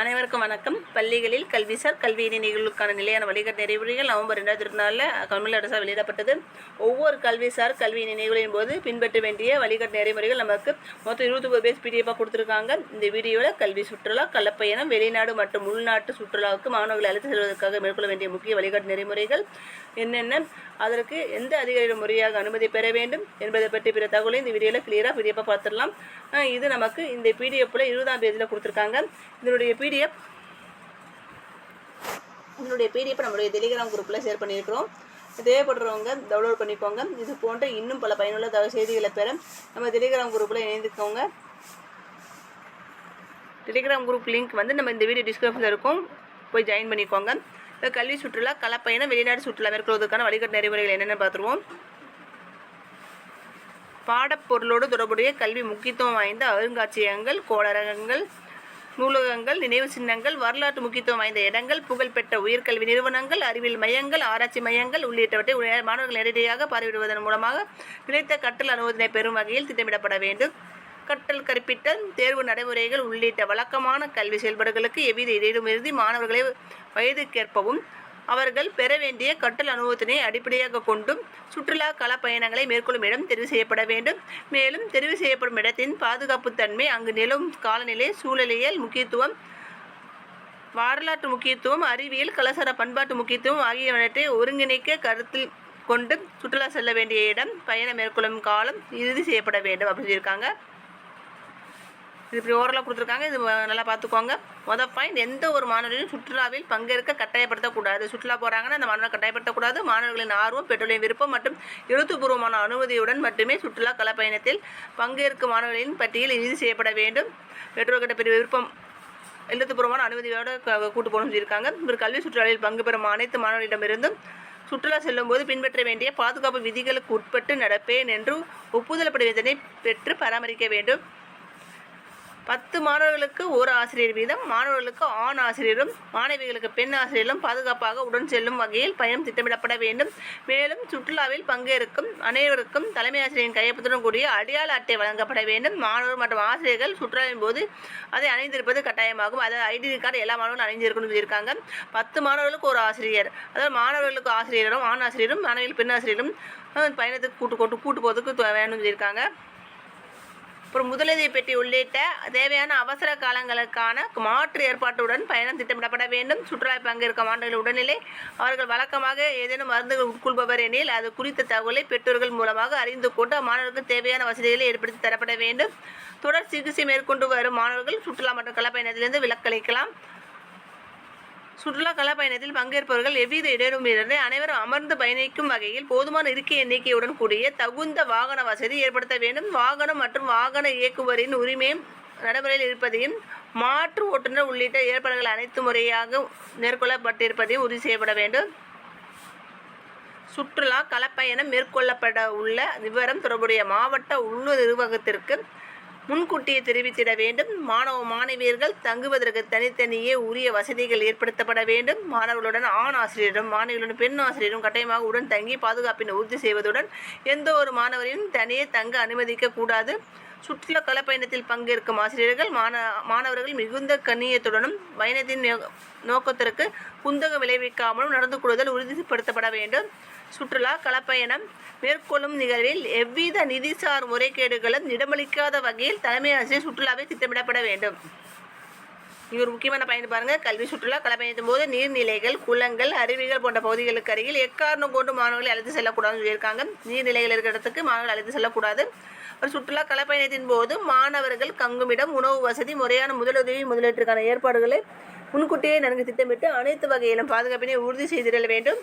அனைவருக்கும் வணக்கம். பள்ளிகளில் கல்விசார் கல்வி நிகழ்வுக்கான நிலையான வழிகாட்டு நெறிமுறைகள் நவம்பர் ரெண்டாயிரத்தி இருபத்தி நாலில் தமிழ் அரசால் வெளியிடப்பட்டது. ஒவ்வொரு கல்விசார் கல்வி நிகழ்வுகளின் போது பின்பற்ற வேண்டிய வழிகாட்டு நெறிமுறைகள் நமக்கு மொத்தம் இருபத்தி ஒன்பது பேஸ் பிடிஎஃபாக கொடுத்துருக்காங்க. இந்த வீடியோவில் கல்வி சுற்றுலா கலப்பயணம் வெளிநாடு மற்றும் உள்நாட்டு சுற்றுலாவுக்கு மாணவர்களை அழைத்து செல்வதற்காக மேற்கொள்ள வேண்டிய முக்கிய வழிகாட்டு நெறிமுறைகள் என்னென்ன அதற்கு எந்த அதிகாரிகள் முறையாக அனுமதி பெற வேண்டும் என்பதை பற்றி பிற தகவலை இந்த வீடியோவில் கிளியராக பிடிஎஃபாக பார்த்துடலாம். இது நமக்கு இந்த பிடிஎஃப்பில் இருபதாம் பேஜில் கொடுத்துருக்காங்க. இதனுடைய பிடிஎஃப் இதனுடைய பிடிஎஃப் நம்மளுடைய டெலிகிராம் குரூப்பில் ஷேர் பண்ணியிருக்கிறோம். தேவைப்படுறவங்க டவுன்லோட் பண்ணிக்கோங்க. இது போன்ற இன்னும் பல பயனுள்ள தகவல் செய்திகளை பெற நம்ம டெலிகிராம் குரூப்பில் இணைந்துக்கோங்க டெலிகிராம் குரூப் லிங்க் வந்து நம்ம இந்த வீடியோ டிஸ்கிரிப்ஷனில் இருக்கும். போய் ஜாயின் பண்ணிக்கோங்க. கல்வி சுற்றுலா கலப்பயணம் வெளிநாடு சுற்றுலா மேற்கொள்வதற்கான வழிகாட்டு நெறிமுறைகள் என்னென்னு பார்த்துருவோம். பாடப்பொருளோடு தொடர்புடைய கல்வி முக்கியத்துவம் வாய்ந்த அருங்காட்சியகங்கள் கோளரகங்கள் நூலகங்கள் நினைவு சின்னங்கள் வரலாற்று முக்கியத்துவம் வாய்ந்த இடங்கள் புகழ்பெற்ற உயர்கல்வி நிறுவனங்கள் அறிவியல் மையங்கள் ஆராய்ச்சி மையங்கள் உள்ளிட்டவற்றை மாணவர்கள் நேரடியாக பார்வையிடுவதன் மூலமாக கிடைத்த கற்றல் அனுபவத்தினை பெறும் வகையில் திட்டமிடப்பட வேண்டும். கற்றல் கற்பித்தல் தேர்வு நடைமுறைகள் உள்ளிட்ட வழக்கமான கல்வி செயல்பாடுகளுக்கு எவ்வித இடையிலுமின்றி மாணவர்களை வயதுக்கேற்பவும் அவர்கள் பெற வேண்டிய கற்றல் அனுபவத்தினை அடிப்படையாக கொண்டும் சுற்றுலா கள பயணங்களை மேற்கொள்ளும் இடம் தெரிவு செய்யப்பட வேண்டும். மேலும் தெரிவு செய்யப்படும் இடத்தின் பாதுகாப்புத்தன்மை அங்கு நிலவும் காலநிலை சூழலியல் முக்கியத்துவம் வரலாற்று முக்கியத்துவம் அறிவியல் கலாச்சார பண்பாட்டு முக்கியத்துவம் ஆகியவற்றை ஒருங்கிணைக்க கருத்தில் கொண்டு சுற்றுலா செல்ல வேண்டிய இடம் பயணம் மேற்கொள்ளும் காலம் இறுதி செய்யப்பட வேண்டும் அப்படின்னு சொல்லியிருக்காங்க. இது இப்படி ஓரளவு கொடுத்துருக்காங்க. இது நல்லா பார்த்துக்கோங்க. மொதல் பாயிண்ட் எந்த ஒரு மாணவரையும் சுற்றுலாவில் பங்கேற்க கட்டாயப்படுத்தக்கூடாது. சுற்றுலா போகிறாங்கன்னா அந்த மாணவர்கள் கட்டாயப்படுத்தக்கூடாது. மாணவர்களின் ஆர்வம் பெற்றோரின் விருப்பம் மற்றும் எழுத்துப்பூர்வமான அனுமதியுடன் மட்டுமே சுற்றுலா கல பயணத்தில் பங்கேற்கும் மாணவர்களின் பட்டியல் இறுதி செய்யப்பட வேண்டும். பெற்றோர்கிட்ட பெரிய விருப்பம் எழுத்துப்பூர்வமான அனுமதியோட கூட்டு போகணும்னு சொல்லியிருக்காங்க. ஒரு கல்வி சுற்றுலாவில் பங்கு பெறும் அனைத்து மாணவர்களிடமிருந்தும் சுற்றுலா செல்லும்போது பின்பற்ற வேண்டிய பாதுகாப்பு விதிகளுக்கு உட்பட்டு நடப்பேன் என்று ஒப்புதல் படிவத்தினை பெற்று பராமரிக்க வேண்டும். பத்து மாணவர்களுக்கு ஒரு ஆசிரியர் வீதம் மாணவர்களுக்கு ஆண் ஆசிரியரும் மாணவிகளுக்கு பெண் ஆசிரியரும் பாதுகாப்பாக உடன் செல்லும் வகையில் பயணம் திட்டமிடப்பட வேண்டும். மேலும் சுற்றுலாவில் பங்கேற்கும் அனைவருக்கும் தலைமை ஆசிரியரின் கையொப்பத்துடன் கூடிய அடையாள அட்டை வழங்கப்பட வேண்டும். மாணவர் மற்றும் ஆசிரியர்கள் சுற்றுலாவின் போது அதை அணிந்திருப்பது கட்டாயமாகும். அதாவது ஐடி கார்டு எல்லா மாணவர்களும் அணிந்திருக்கணும்னு சொல்லியிருக்காங்க. பத்து மாணவர்களுக்கு ஒரு ஆசிரியர். அதாவது மாணவர்களுக்கு ஆசிரியரும் ஆண் ஆசிரியரும் மாணவிகள் பெண் ஆசிரியரும் பயணத்துக்கு கூட்டு கூட்டு கூட்டு போகிறதுக்கு வேணும்னு சொல்லியிருக்காங்க. அப்புறம் முதலுதவி பெட்டி உள்ளிட்ட தேவையான அவசர காலங்களுக்கான மாற்று ஏற்பாட்டுடன் பயணம் திட்டமிடப்பட வேண்டும். சுற்றுலா பங்கேற்கும் மாணவர்கள் உடல்நிலை அவர்கள் வழக்கமாக ஏதேனும் மருந்துகள் உட்கொள்பவர் எனில் அது குறித்த தகவலை பெற்றோர்கள் மூலமாக அறிந்து கொண்டு அம்மாணவர்களுக்கு தேவையான வசதிகளை ஏற்படுத்தி தரப்பட வேண்டும். தொடர் சிகிச்சை மேற்கொண்டு வரும் மாணவர்கள் சுற்றுலா மற்றும் கலப்பயணத்திலிருந்து விலக்களிக்கலாம். சுற்றுலா கலா பயணத்தில் பங்கேற்பவர்கள் எவ்வித இடையூறுமின்றி அனைவரும் அமர்ந்து பயணிக்கும் வகையில் போதுமான இருக்கை எண்ணிக்கையுடன் கூடிய தகுந்த வாகன வசதி ஏற்படுத்த வேண்டும். வாகனம் மற்றும் வாகன இயக்குவரின் உரிமையும் நடைமுறையில் இருப்பதையும் மாற்று ஓட்டுநர் உள்ளிட்ட ஏற்பாடுகள் அனைத்து முறையாக மேற்கொள்ளப்பட்டிருப்பதையும் உறுதி செய்யப்பட வேண்டும். சுற்றுலா களப்பயணம் மேற்கொள்ளப்பட உள்ள விவரம் தொடர்புடைய மாவட்ட உள்ளூர் நிர்வாகத்திற்கு முன்கூட்டியே தெரிவித்திட வேண்டும். மாணவ மாணவியர்கள் தங்குவதற்கு தனித்தனியே உரிய வசதிகள் ஏற்படுத்தப்பட வேண்டும். மாணவர்களுடன் ஆண் ஆசிரியரும் மாணவிகளுடன் பெண் ஆசிரியரும் கட்டாயமாக உடன் தங்கி பாதுகாப்பினை உறுதி செய்வதுடன் எந்த ஒரு மாணவரையும் தனியே தங்க அனுமதிக்க கூடாது. சுற்றுலா களப்பயணத்தில் பங்கேற்கும் ஆசிரியர்கள் மாண மாணவர்கள் மிகுந்த கண்ணியத்துடனும் பயணத்தின் நோ- நோக்கத்திற்கு குந்தகம் விளைவிக்காமலும் நடந்து கொள்வதால் உறுதிப்படுத்தப்பட வேண்டும். சுற்றுலா களப்பயணம் மேற்கொள்ளும் நிகழ்வில் எவ்வித நிதிசார் முறைகேடுகளும் இடமளிக்காத வகையில் தலைமை ஆசிரியர் சுற்றுலாவை திட்டமிடப்பட வேண்டும். இவர் முக்கியமான பயணம் பாருங்கள் கல்வி சுற்றுலா கலப்பயணத்தின் போது நீர்நிலைகள் குளங்கள் அருவிகள் போன்ற பகுதிகளுக்கு அருகில் எக்காரணம் கொண்டு மாணவர்களை அழைத்து செல்லக்கூடாதுன்னு சொல்லியிருக்காங்க. நீர்நிலைகள் இருக்கிற இடத்துக்கு மாணவர்கள் அழைத்து செல்லக்கூடாது. ஒரு சுற்றுலா கலப்பயணத்தின் போது மாணவர்கள் தங்குமிடம் உணவு வசதி முறையான முதலுதவி முதலீட்டுக்கான ஏற்பாடுகளை முன்கூட்டியே நன்கு திட்டமிட்டு அனைத்து வகையிலும் பாதுகாப்பினை உறுதி செய்திட வேண்டும்.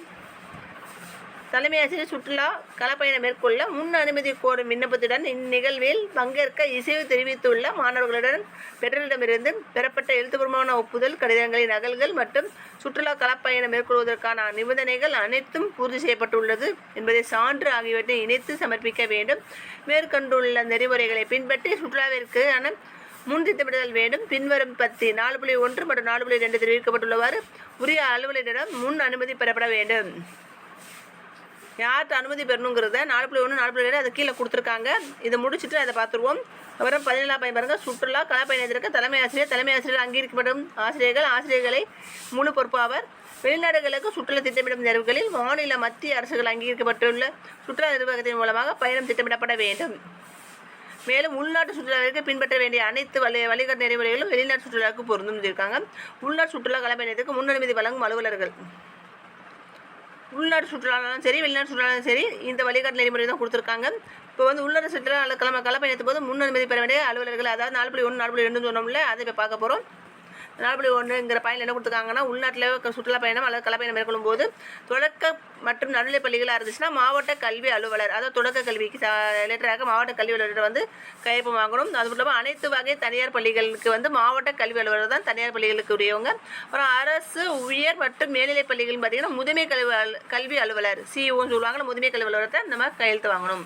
தலைமை ஆசிரியர் சுற்றுலா களப்பயணம் மேற்கொள்ள முன் அனுமதி கோரும் விண்ணப்பத்துடன் இந்நிகழ்வில் பங்கேற்க இசைவு தெரிவித்துள்ள மாணவர்களுடன் பெற்றோரிடமிருந்து பெறப்பட்ட எழுத்துப்பூர்வமான ஒப்புதல் கடிதங்களின் நகல்கள் மற்றும் சுற்றுலா களப்பயணம் மேற்கொள்வதற்கான நிபந்தனைகள் அனைத்தும் பூர்த்தி செய்யப்பட்டுள்ளது என்பதை சான்று ஆகியவற்றை இணைத்து சமர்ப்பிக்க வேண்டும். மேற்கொண்டுள்ள நெறிமுறைகளை பின்பற்றி சுற்றுலாவிற்கான முன் திட்டமிடுதல் வேண்டும். பின்வரும் பத்தி நாலு புள்ளி ஒன்று மற்றும் நாலு புள்ளி ரெண்டு தெரிவிக்கப்பட்டுள்ளவாறு உரிய அலுவலரிடம் முன் அனுமதி பெறப்பட வேண்டும். யார்கிட்ட அனுமதி பெறணுங்கிறத நாலு புள்ளி ஒன்று நாலு புள்ளி ஏழு அதை கீழே கொடுத்துருக்காங்க. இதை முடிச்சுட்டு அதை பார்த்துருவோம். அப்புறம் பதினேழாம் பயன் பாருங்கள் சுற்றுலா கலாப்பயணத்திற்கு தலைமை ஆசிரியர் தலைமை ஆசிரியர் அங்கீகரிக்கப்படும் ஆசிரியர்கள் ஆசிரியர்களை முழு பொறுப்பாவர் வெளிநாடுகளுக்கு சுற்றுலா திட்டமிடும் நிறைவுகளில் மாநில மத்திய அரசுகள் அங்கீகரிக்கப்பட்டுள்ள சுற்றுலா நிர்வாகத்தின் மூலமாக பயணம் திட்டமிடப்பட வேண்டும். மேலும் உள்நாட்டு சுற்றுலாவிற்கு பின்பற்ற வேண்டிய அனைத்து வழி வழிகாட்டு நெறிமுறைகளும் வெளிநாட்டு சுற்றுலாவுக்கு பொருந்தும் இருக்காங்க. உள்நாட்டு சுற்றுலா கலப்பயணத்துக்கு முன்னுரிமை வழங்கும் அலுவலர்கள். உள்நாட்டு சுற்றுலாலும் சரி வெளிநாட்டு சுற்றுலாலும் சரி இந்த வழிகாட்டு நெறிமுறை தான் கொடுத்துருக்காங்க. இப்போ வந்து உள்நாட்டு சுற்றுலா அல்லது கிளம்ப கலப்பயணத்துக்கு போது முன்னுரிமை பெற வேண்டிய அலுவலர்கள் அதாவது நாலு புள்ளி ஒன்று நாலு புள்ளி ரெண்டுன்னு சொன்னோம்ல அதை இப்போ பார்க்க போகிறோம் நாலு புள்ளி ஒன்றுங்கிற பயனில் என்ன கொடுத்துருக்காங்கன்னா உள்நாட்டில் சுற்றுலா பயணம் அல்லது கலப்பயணம் மேற்கொள்ளும் போது தொடக்க மற்றும் நடுநிலை பள்ளிகளாக இருந்துச்சுன்னா மாவட்ட கல்வி அலுவலர் அதாவது தொடக்க கல்விக்கு ரிலேட்டடாக மாவட்ட கல்வி அலுவலர் வந்து கையொப்பம் வாங்கணும். அது மட்டும் இல்லாமல் அனைத்து வகை தனியார் பள்ளிகளுக்கு வந்து மாவட்ட கல்வி அலுவலர் தான் தனியார் பள்ளிகளுக்கு உரியவங்க. அப்புறம் அரசு உயர் மற்றும் மேல்நிலை பள்ளிகள்னு பார்த்தீங்கன்னா முதுமை கல்வி அலு- கல்வி அலுவலர் சிஇஓன்னு சொல்லுவாங்க முதுமை கல்வி அலுவலரத்தை நம்ம கையெழுத்து வாங்கணும்.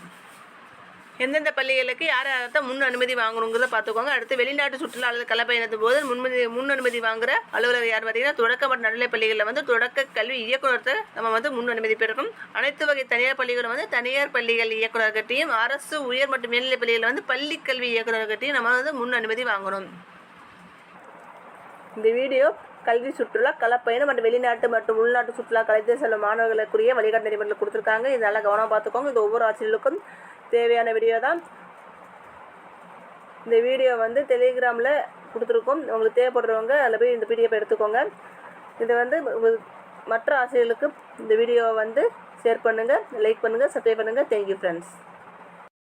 எந்தெந்த பள்ளிகளுக்கு யார் யார்கிட்ட முன் அனுமதி வாங்கணுங்கிறத பார்த்துக்கோங்க. அடுத்து வெளிநாட்டு சுற்றுலா அல்லது கலப்பயணத்தின் போது முன்மதி முன் அனுமதி வாங்குற அலுவலர் யார் பார்த்தீங்கன்னா தொடக்க மற்றும் நடுநிலை பள்ளிகளில் வந்து தொடக்க கல்வி இயக்குநர்கிட்ட நம்ம வந்து முன் அனுமதி பெறுக்கும் அனைத்து வகை தனியார் பள்ளிகளும் வந்து தனியார் பள்ளிகள் இயக்குநர்கிட்டையும் அரசு உயர் மற்றும் மேல்நிலை பள்ளிகளில் வந்து பள்ளி கல்வி இயக்குநர்கிட்டையும் நம்ம வந்து முன் அனுமதி வாங்கணும். இந்த வீடியோ கல்வி சுற்றுலா கலப்பயணம் மற்றும் வெளிநாட்டு மற்றும் உள்நாட்டு சுற்றுலா கலைத்து செல்லும் மாணவர்களுக்குரிய வழிகாட்டு நெறிமுறைகள் கொடுத்துருக்காங்க. இது நல்லா கவனமாக பார்த்துக்கோங்க. இது ஒவ்வொரு ஆசிரியர்களுக்கும் தேவையான வீடியோ தான் இந்த வீடியோ வந்து டெலிகிராமில் கொடுத்துருக்கோம். உங்களுக்கு தேவைப்படுறவங்க அதில் போய் இந்த பிடிஎஃப் எடுத்துக்கோங்க. இது வந்து மற்ற ஆசிரியர்களுக்கு இந்த வீடியோவை வந்து ஷேர் பண்ணுங்கள் லைக் பண்ணுங்கள் சப்ஸ்கிரைப் பண்ணுங்கள் தேங்க்யூ ஃப்ரெண்ட்ஸ்